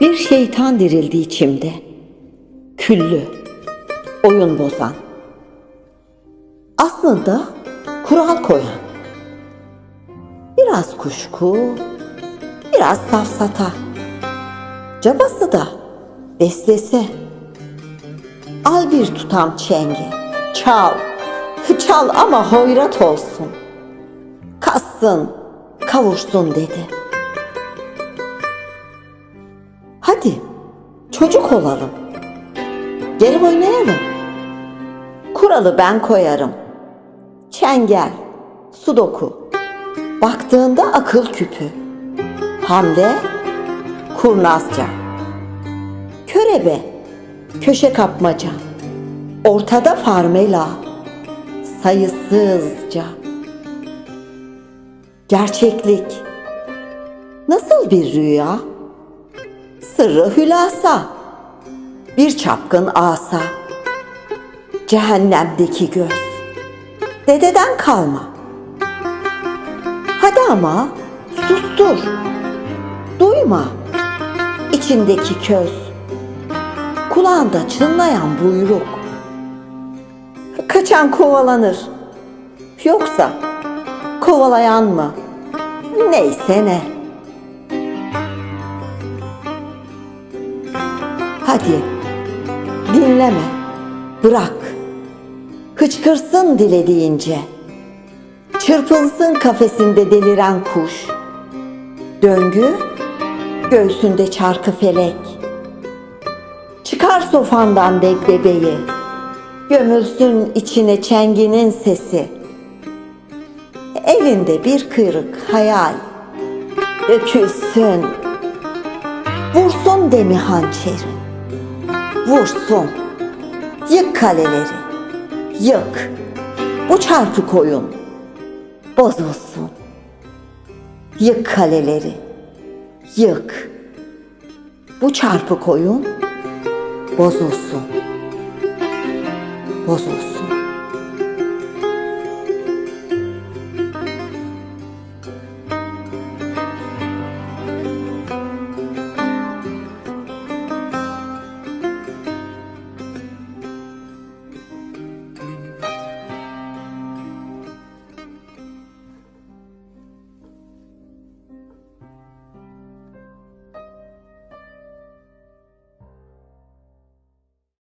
Bir şeytan dirildi içimde. Küllü, oyun bozan. Aslında kural koyan. Biraz kuşku, biraz safsata. Cabası da beslese. Al bir tutam çengi, çal. Çal ama hoyrat olsun. Kassın, kavursun dedi. Çocuk olalım. Gelip oynayalım. Kuralı ben koyarım. Çengel, sudoku. Baktığında akıl küpü. Hamle, kurnazca. Körebe, köşe kapmaca. Ortada farmela, sayısızca. Gerçeklik. Nasıl bir rüya? Sırrı hülasa. Bir çapkın asa. Cehennemdeki göz. Dededen kalma. Hadi ama sustur. Duyma. İçindeki köz. Kulağında çınlayan buyruk. Kaçan kovalanır. Yoksa kovalayan mı? Neyse ne. Hadi dinleme, bırak. Hıçkırsın dilediğince. Çırpınsın kafesinde deliren kuş. Döngü, göğsünde çarkı felek. Çıkar sofandan dek bebeği. Gömülsün içine çenginin sesi. Elinde bir kıyrık hayal. Dökülsün. Vursun demi hançeri. Vursun. Yık kaleleri. Yık. Bu çarpık oyun. Bozulsun. Yık kaleleri. Yık. Bu çarpık oyun bozulsun. Bozulsun.